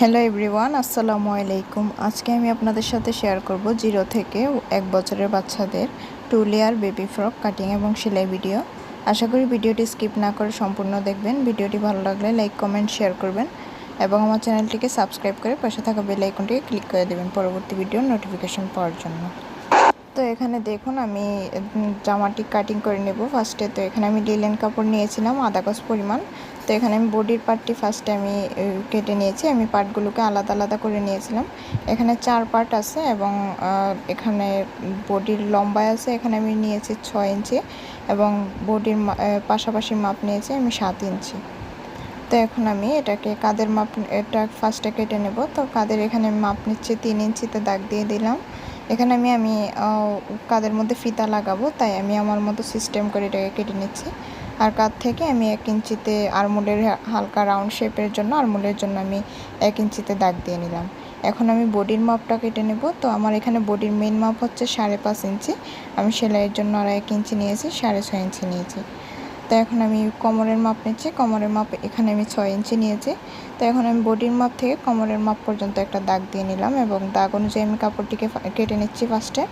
Hello everyone আসসালামু আলাইকুম আজকে আমি আপনাদের সাথে শেয়ার করব জিরো থেকে এক বছরের বাচ্চাদের two layer baby frock cutting এবং সেলাই ভিডিও আশা করি ভিডিওটি স্কিপ না করে সম্পূর্ণ দেখবেন। ভিডিওটি ভালো লাগলে লাইক কমেন্ট শেয়ার করবেন এবং আমার চ্যানেলটিকে সাবস্ক্রাইব করে পাশে থাকা বেল আইকনটিকে ক্লিক করে দেবেন পরবর্তী ভিডিওর নোটিফিকেশন পাওয়ার জন্য। তো এখানে দেখুন আমি জামাটি কাটিং করে নেব। ফার্স্টে তো এখানে আমি লিলেন কাপড় নিয়েছিলাম, আধা গজ পরিমাণ। তো এখানে আমি বডির পার্টটি ফার্স্টে আমি কেটে নিয়েছি। আমি পার্টগুলোকে আলাদা আলাদা করে নিয়েছিলাম। এখানে চার পার্ট আছে এবং এখানে বডির লম্বায় আছে। এখানে আমি নিয়েছি ছয় ইঞ্চি এবং বডির পাশাপাশি মাপ নিয়েছি আমি সাত ইঞ্চি। তো এখন আমি এটাকে কাদের মাপ, এটা ফার্স্টে কেটে নেব। তো কাদের এখানে মাপ নিচ্ছি, তিন ইঞ্চিতে দাগ দিয়ে দিলাম। এখানে আমি আমি কাদের মধ্যে ফিতা লাগাবো, তাই আমি আমার মতো সিস্টেম করে এটাকে কেটে নিচ্ছি। আর কাত থেকে আমি এক ইঞ্চিতে আরমোলের হালকা রাউন্ড শেপের জন্য, আরমোলের জন্য আমি এক ইঞ্চিতে দাগ দিয়ে নিলাম। এখন আমি বডির মাপটা কেটে নেব। তো আমার এখানে বডির মেন মাপ হচ্ছে সাড়ে পাঁচ ইঞ্চি। আমি সেলাইয়ের জন্য আর এক ইঞ্চি নিয়েছি, সাড়ে ছয় ইঞ্চি নিয়েছি। তো এখন আমি কোমরের মাপ নিচ্ছি। কোমরের মাপ এখানে আমি ছয় ইঞ্চি নিয়েছি। তো এখন আমি বডির মাপ থেকে কোমরের মাপ পর্যন্ত একটা দাগ দিয়ে নিলাম এবং দাগ অনুযায়ী আমি কাপড়টিকে কেটে নিচ্ছি ফার্স্টে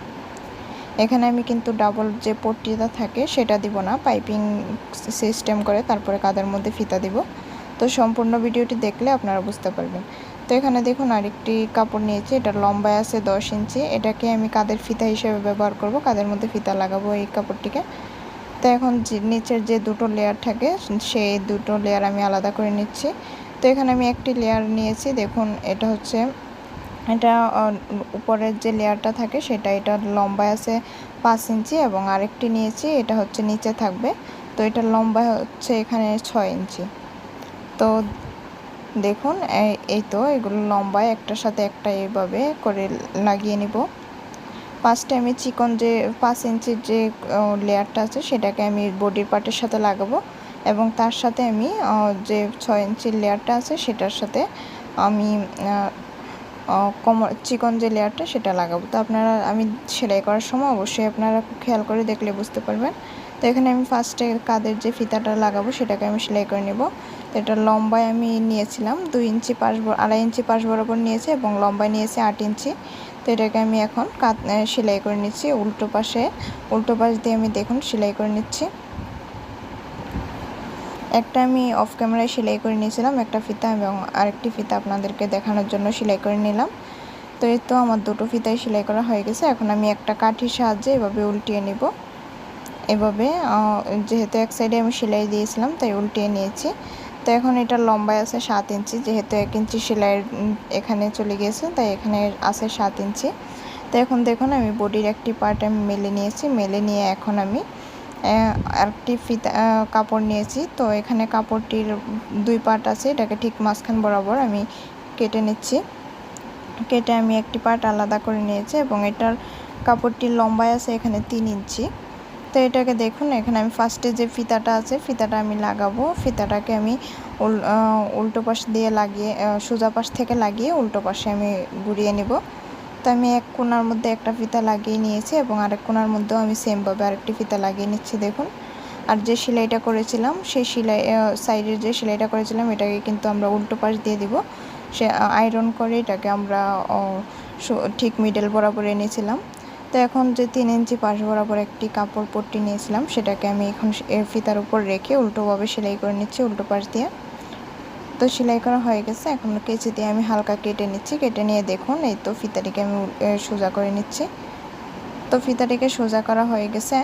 এখানে আমি কিন্তু ডাবল যে পট্টিটা থাকে, সেটা দিব না। পাইপিং সিস্টেম করে তারপরে কাদের মধ্যে ফিতা দিব। তো সম্পূর্ণ ভিডিওটি দেখলে আপনারা বুঝতে পারবেন। তো এখানে দেখুন আরেকটি কাপড় নিয়েছি, এটা লম্বায় আছে দশ ইঞ্চি। এটাকে আমি কাদের ফিতা হিসেবে ব্যবহার করব, কাদের মধ্যে ফিতা লাগাবো এই কাপড়টিকে। তো এখন নিচের যে দুটো লেয়ার থাকে, সেই দুটো লেয়ার আমি আলাদা করে নিচ্ছি। তো এখানে আমি একটি লেয়ার নিয়েছি, দেখুন এটা হচ্ছে এটা উপরের যে লেয়ারটা থাকে সেটা, এটা লম্বায় আছে পাঁচ ইঞ্চি এবং আরেকটি নিয়েছি, এটা হচ্ছে নিচে থাকবে। তো এটা লম্বা হচ্ছে এখানে ছয় ইঞ্চি। তো দেখুন এই- তো এগুলো লম্বায় একটার সাথে একটা এইভাবে করে লাগিয়ে নিব। ফার্স্টে আমি চিকন যে, পাঁচ ইঞ্চির যে লেয়ারটা আছে সেটাকে আমি বডির পার্টের সাথে লাগাবো এবং তার সাথে আমি যে ছয় ইঞ্চির লেয়ারটা আছে সেটার সাথে আমি কোমর, চিকন যে লেয়ারটা সেটা লাগাবো। তো আপনারা, আমি সেলাই করার সময় অবশ্যই আপনারা খেয়াল করে দেখলে বুঝতে পারবেন। তো এখানে আমি ফার্স্টে কাদের যে ফিতাটা লাগাবো সেটাকে আমি সেলাই করে নেব। তো এটা লম্বায় আমি নিয়েছিলাম দুই ইঞ্চি পাশ আড়াই ইঞ্চি পাশ বরাবর নিয়েছি এবং লম্বায় নিয়েছি আট ইঞ্চি। তো এটাকে আমি এখন কাত সেলাই করে নিচ্ছি। উল্টো পাশে, উল্টো পাশ দিয়ে আমি দেখুন সেলাই করে নিচ্ছি। একটা আমি অফ ক্যামেরায় সেলাই করে নিয়েছিলাম, একটা ফিতা এবং আরেকটি ফিতা আপনাদেরকে দেখানোর জন্য সেলাই করে নিলাম। তো এই তো আমার দুটো ফিতায় সেলাই করা হয়ে গেছে। এখন আমি একটা কাঠির সাহায্যে এভাবে উল্টিয়ে নিব। এভাবে যেহেতু এক সাইডে আমি সেলাই দিয়েছিলাম, তাই উল্টিয়ে নিয়েছি। তো এখন এটা লম্বায় আছে সাত ইঞ্চি, যেহেতু এক ইঞ্চি সেলাইয়ের এখানে চলে গিয়েছে, তাই এখানে আছে সাত ইঞ্চি। তো এখন দেখুন, আমি বডির একটি পার্ট আমি মেলে নিয়েছি। মেলে নিয়ে এখন আমি আরেকটি ফিতা কাপড় নিয়েছি। তো এখানে কাপড়টির দুই পার্ট আছে, এটাকে ঠিক মাঝখান বরাবর আমি কেটে নিচ্ছি। কেটে আমি একটি পার্ট আলাদা করে নিয়েছি এবং এটার কাপড়টির লম্বায় আছে এখানে তিন ইঞ্চি। তো এটাকে দেখুন, এখানে আমি ফার্স্টে যে ফিতাটা আছে, ফিতাটা আমি লাগাবো। ফিতাটাকে আমি উল- উল্টো পাশ দিয়ে লাগিয়ে সোজা পাশ থেকে লাগিয়ে উল্টো পাশে আমি ঘুরিয়ে নিব। তো আমি এক কোনার মধ্যে একটা ফিতা লাগিয়ে নিয়েছি এবং আরেক কোণার মধ্যেও আমি সেমভাবে আরেকটি ফিতা লাগিয়ে নিচ্ছি, দেখুন। আর যে সেলাইটা করেছিলাম, সেই সেলাই সাইডের যে সেলাইটা করেছিলাম, এটাকে কিন্তু আমরা উল্টো পাশ দিয়ে দিব। সে আয়রন করে এটাকে আমরা ঠিক মিডল বরাবর এনেছিলাম। তো এখন যে তিন ইঞ্চি পাশ বরাবর একটি কাপড় পট্টি নিয়েছিলাম, সেটাকে আমি এখন এর ফিতার উপর রেখে উল্টোভাবে সেলাই করে নিচ্ছি, উল্টো পাশ দিয়ে। তো সেলাই করা হয়ে গেছে। এখন কেচি দিয়ে আমি হালকা কেটে নিচ্ছি। কেটে নিয়ে দেখুন, এই তো ফিতাটিকে আমি সোজা করে নিচ্ছি। তো ফিতাটিকে সোজা করা হয়ে গেছে।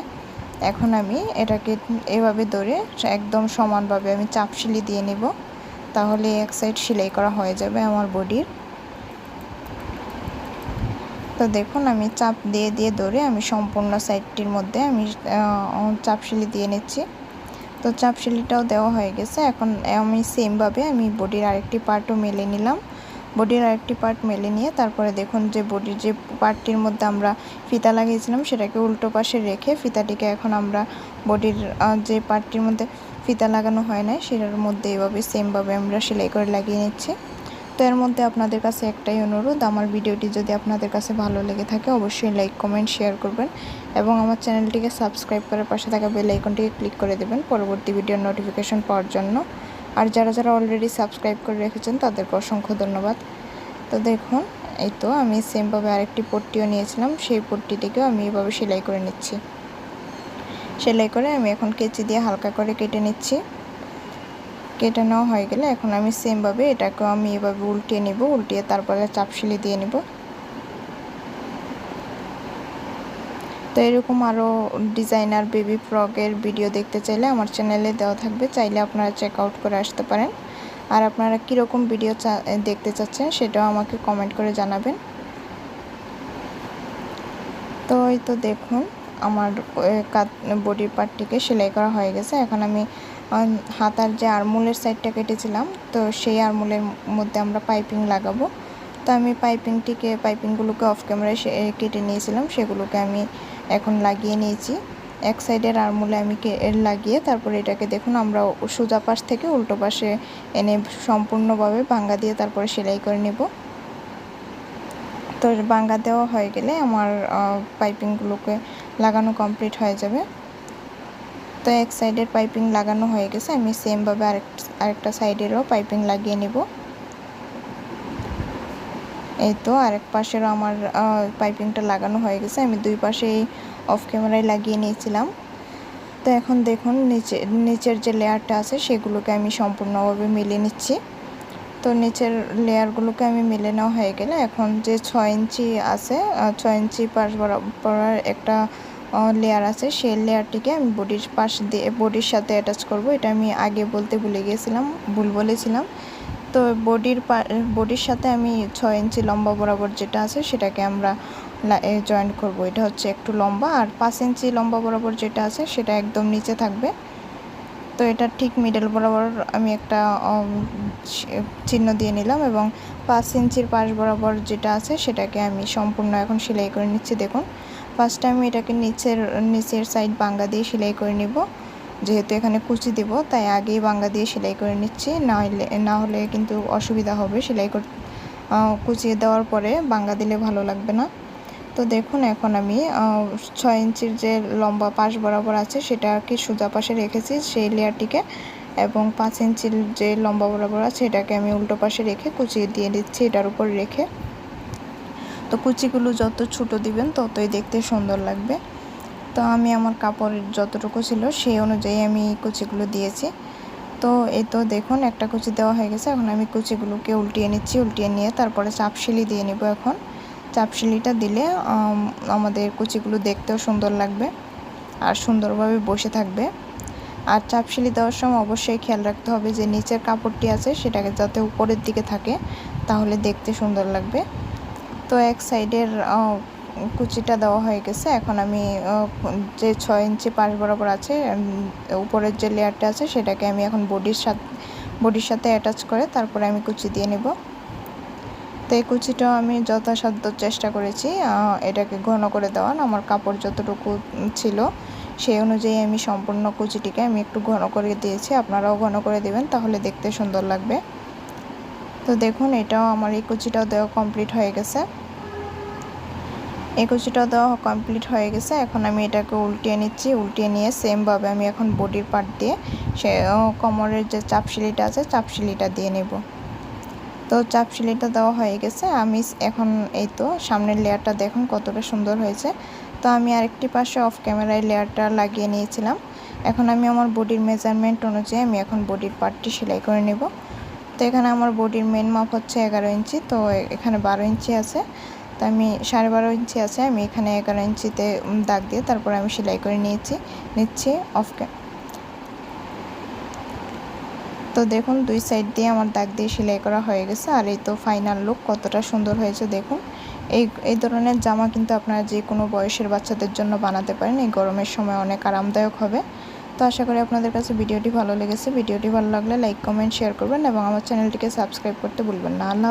এখন আমি এটাকে এভাবে ধরে একদম সমানভাবে আমি চাপ সিলি দিয়ে নিব। তাহলে এক সাইড সেলাই করা হয়ে যাবে আমার বডির। তো দেখুন, আমি চাপ দিয়ে দিয়ে ধরে আমি সম্পূর্ণ সাইডটির মধ্যে আমি চাপ সিলি দিয়ে নিচ্ছি। তো চাপ সিলিটাও দেওয়া হয়ে গেছে। এখন আমি সেমভাবে আমি বডির আরেকটি পার্টও মেলে নিলাম। বডির আরেকটি পার্ট মেলে নিয়ে তারপরে দেখুন যে বডির যে পার্টটির মধ্যে আমরা ফিতা লাগিয়েছিলাম সেটাকে উল্টো পাশে রেখে ফিতাটিকে এখন আমরা বডির যে পার্টটির মধ্যে ফিতা লাগানো হয় না সেটার মধ্যে এভাবে সেমভাবে আমরা সেলাই করে লাগিয়ে নিচ্ছি। তো এর মধ্যে আপনাদের কাছে একটাই অনুরোধ, আমার ভিডিওটি যদি আপনাদের কাছে ভালো লেগে থাকে অবশ্যই লাইক কমেন্ট শেয়ার করবেন এবং আমার চ্যানেলটিকে সাবস্ক্রাইব করে পাশে থাকা বেল আইকনটিকে ক্লিক করে দেবেন পরবর্তী ভিডিওর নোটিফিকেশন পাওয়ার জন্য। আর যারা যারা অলরেডি সাবস্ক্রাইব করে রেখেছেন তাদেরকে অসংখ্য ধন্যবাদ। তো দেখুন, এই তো আমি সেমভাবে আরেকটি পট্টিও নিয়েছিলাম, সেই পট্টিটিকেও আমি এভাবে সেলাই করে নিচ্ছি। সেলাই করে আমি এখন কেচি দিয়ে হালকা করে কেটে নিচ্ছি। কেটে নেওয়া হয়ে গেলে এখন আমি সেমভাবে এটাকেও আমি এভাবে উল্টিয়ে নিব, উল্টিয়ে তারপরে চাপশিলি দিয়ে নিব। তো এরকম আরও ডিজাইনার বেবি ফ্রকের ভিডিও দেখতে চাইলে আমার চ্যানেলে দেওয়া থাকবে, চাইলে আপনারা চেক আউট করে আসতে পারেন। আর আপনারা কীরকম ভিডিও দেখতে চাচ্ছেন সেটাও আমাকে কমেন্ট করে জানাবেন। তো এই তো দেখুন, আমার বডির পার্টটিকে সেলাই করা হয়ে গেছে। এখন আমি হাতার যে আরমুলের সাইডটা কেটেছিলাম, তো সেই আরমুলের মধ্যে আমরা পাইপিং লাগাবো। তো আমি পাইপিংটিকে, পাইপিংগুলোকে অফ ক্যামেরায় কেটে নিয়েছিলাম, সেগুলোকে আমি এখন লাগিয়ে নিয়েছি। এক সাইডের আরমুলে আমি লাগিয়ে তারপরে এটাকে দেখুন, আমরা সোজা পাশ থেকে উল্টো পাশে এনে সম্পূর্ণভাবে বাঙ্গা দিয়ে তারপরে সেলাই করে নেব। তো বাঙ্গা দেওয়া হয়ে গেলে আমার পাইপিংগুলোকে লাগানো কমপ্লিট হয়ে যাবে। তো এক সাইডের পাইপিং লাগানো হয়ে গেছে। আমি সেমভাবে আরেক, আরেকটা সাইডেরও পাইপিং লাগিয়ে নেব। এই তো আরেক পাশেরও আমার পাইপিংটা লাগানো হয়ে গেছে। আমি দুই পাশেই অফ ক্যামেরায় লাগিয়ে নিয়েছিলাম। তো এখন দেখুন নিচে, নিচের যে লেয়ারটা আছে সেগুলোকে আমি সম্পূর্ণভাবে মিলিয়ে নিচ্ছি। তো নিচের লেয়ারগুলোকে আমি মিলে নেওয়া হয়ে গেলে এখন যে ছয় ইঞ্চি আছে ছয় ইঞ্চি পাশ বরাবর একটা লেয়ার আছে। সেই লেয়ারটিকে আমি বডির পাশ দিয়ে বডির সাথে অ্যাটাচ করব। এটা আমি আগে বলতে ভুলে গিয়েছিলাম, ভুল বলেছিলাম। তো বডির বডির সাথে আমি ছয় ইঞ্চি লম্বা বরাবর যেটা আছে, সেটাকে আমরা জয়েন্ট করব। এটা হচ্ছে একটু লম্বা। আর পাঁচ ইঞ্চি লম্বা বরাবর যেটা আছে, সেটা একদম নিচে থাকবে। তো এটা ঠিক মিডল বরাবর আমি একটা চিহ্ন দিয়ে নিলাম এবং পাঁচ ইঞ্চির পাশ বরাবর যেটা আছে, সেটাকে আমি সম্পূর্ণ এখন সেলাই করে নিচ্ছি। দেখুন ফার্স্টে আমি এটাকে নিচের নিচের সাইড বাঙ্গা দিয়ে সেলাই করে নিব। যেহেতু এখানে কুচি দেব, তাই আগেই বাঙ্গা দিয়ে সেলাই করে নিচ্ছি। না হলে না হলে কিন্তু অসুবিধা হবে সেলাই কর কুচিয়ে দেওয়ার পরে বাঙ্গা দিলে ভালো লাগবে না। তো দেখুন, এখন আমি ছয় ইঞ্চির যে লম্বা পাশ বরাবর আছে সেটা আর কি সোজা পাশে রেখেছি সেই লেয়ারটিকে। এবং পাঁচ ইঞ্চির যে লম্বা বরাবর আছে, এটাকে আমি উল্টো পাশে রেখে কুচিয়ে দিয়ে দিচ্ছি এটার উপর রেখে। কুচিগুলো যত ছোটো দিবেন ততই দেখতে সুন্দর লাগবে। তো আমি আমার কাপড়ের যতটুকু ছিল সেই অনুযায়ী আমি কুচিগুলো দিয়েছি। তো এই তো দেখুন একটা কুচি দেওয়া হয়ে গেছে, এখন আমি কুচিগুলোকে উল্টিয়ে নিচ্ছি, উল্টিয়ে নিয়ে তারপরে চাপশিলি দিয়ে নিব এখন। চাপশিলিটা দিলে আমাদের কুচিগুলো দেখতেও সুন্দর লাগবে আর সুন্দরভাবে বসে থাকবে। আর চাপশিলি দেওয়ার সময় অবশ্যই খেয়াল রাখতে হবে যে নিচের কাপড়টি আছে সেটাকে যাতে উপরের দিকে থাকে, তাহলে দেখতে সুন্দর লাগবে। তো এক সাইডের কুচিটা দেওয়া হয়ে গেছে। এখন আমি যে ছয় ইঞ্চি পাশ বরাবর আছে উপরের যে লেয়ারটা আছে, সেটাকে আমি এখন বডির সাথে বডির সাথে অ্যাটাচ করে তারপরে আমি কুচি দিয়ে নেব। তো এই কুচিটাও আমি যথাসাধ্য চেষ্টা করেছি এটাকে ঘন করে দেওয়ার। আমার কাপড় যতটুকু ছিল, সেই অনুযায়ী আমি সম্পূর্ণ কুচিটিকে আমি একটু ঘন করে দিয়েছি। আপনারাও ঘন করে দেবেন, তাহলে দেখতে সুন্দর লাগবে। তো দেখুন, এটাও আমার এই কুচিটাও দেওয়া কমপ্লিট হয়ে গেছে। এই কুচিটাও দেওয়া কমপ্লিট হয়ে গেছে। এখন আমি এটাকে উল্টিয়ে নিচ্ছি। উল্টিয়ে নিয়ে সেমভাবে আমি এখন বডির পার্ট দিয়ে সে কোমরের যে চাপশিলিটা আছে চাপশিলিটা দিয়ে নেব। তো চাপশিলিটা দেওয়া হয়ে গেছে। আমি এখন এই তো সামনের লেয়ারটা দেখুন কতটা সুন্দর হয়েছে। তো আমি আরেকটি পাশে অফ ক্যামেরায় লেয়ারটা লাগিয়ে নিয়েছিলাম। এখন আমি আমার বডির মেজারমেন্ট অনুযায়ী আমি এখন বডির পার্টটি সেলাই করে নেব। তো এখানে আমার বডির মেন মাপ হচ্ছে এগারো ইঞ্চি, তো এখানে বারো ইঞ্চি আছে। তো আমি সাড়ে বারো ইঞ্চি আছে, আমি এখানে এগারো ইঞ্চিতে দাগ দিয়ে তারপরে আমি সেলাই করে নিয়েছি, নিচ্ছি অফ তো দেখুন, দুই সাইড দিয়ে আমার দাগ দিয়ে সেলাই করা হয়ে গেছে, আর এই তো ফাইনাল লুক কতটা সুন্দর হয়েছে দেখুন। এই এই ধরনের জামা কিন্তু আপনারা যে কোনো বয়সের বাচ্চাদের জন্য বানাতে পারেন, এই গরমের সময় অনেক আরামদায়ক হবে। তো আশা করি আপনাদের কাছে ভিডিওটি ভালো লেগেছে, ভিডিওটি ভালো লাগলে লাইক কমেন্ট শেয়ার করবেন এবং আমার চ্যানেলটিকে সাবস্ক্রাইব করতে ভুলবেন না। আল্লাহ